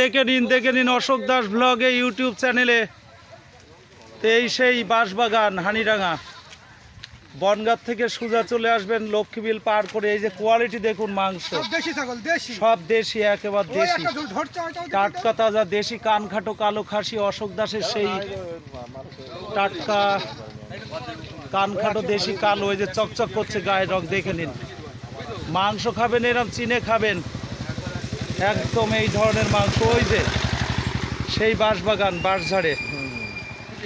দেখে নিন দেখে নিন অশোক দাস ব্লগে ইউটিউব চ্যানেলে। এই সেই বাঁশবাগান হানিডাঙ্গা। বনগাঁ থেকে সোজা চলে আসবেন লক্ষ্মীবিল পার করে। এই যে কোয়ালিটি দেখুন মাংস। সব দেশি একেবারে দেশি। টাটকা তাজা দেশি কান খাটো কালো খাসি অশোক দাসের সেই টাটকা কান খাটো দেশি কালো ওই যে চকচক করছে গায়ে রং দেখে নিন। মাংস খাবেন এরম চিনে খাবেন। একদম এই ধরনের মাংস ওই যে সেই বাঁশবাগান বাঁশঝাড়ে।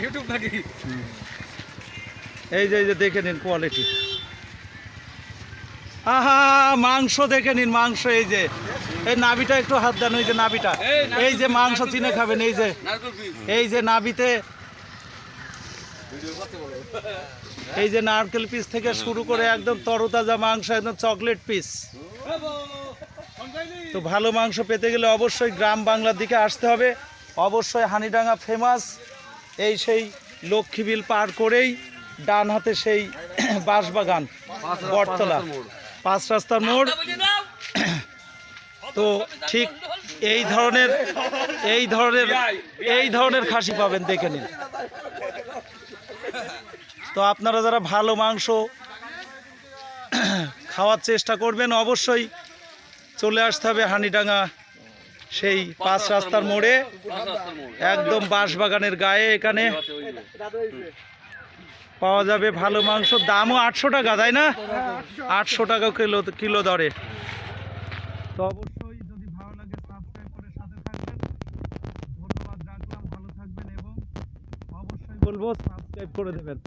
ইউটিউব নাকি? এই যে এই যে দেখে নিন কোয়ালিটি আহা মাংস দেখে নিন মাংস এই যে। এই নাবিটা একটু হাত দেন ওই যে নাবিটা এই যে মাংস চিনে খাবেন এই যে। এই যে নাবিতে এই যে নারকেল পিস থেকে শুরু করে একদম তরতাজা মাংস একদম চকলেট পিস। তো ভালো মাংস পেতে গেলে অবশ্যই গ্রাম বাংলার দিকে আসতে হবে। অবশ্যই হানিডাঙ্গা ফেমাস এই সেই লক্ষ্মীবিল পার করেই ডান হাতে সেই বাঁশবাগান, বটতলা, পাঁচ রাস্তার মোড়। তো ঠিক এই ধরনের এই ধরনের এই ধরনের খাসি পাবেন, দেখে নিন। তো আপনারা যারা ভালো মাংস খাওয়ার চেষ্টা করবেন, অবশ্যই চলে আসতে হবে হানিডাঙ্গা সেই পাঁচ রাস্তার মোড়ে, একদম বাঁশবাগানের গায়ে এখানে। পাওয়া যাবে ভালো মাংস, দামও আটশো টাকা, তাই না? আটশো টাকা কিলো কিলো দরে। তো অবশ্যই যদি ভালো লাগে সাবস্ক্রাইব করে সাথে থাকবেন। ধন্যবাদ, রাখলাম, ভালো থাকবেন এবং অবশ্যই বলব সাবস্ক্রাইব করে দেবেন।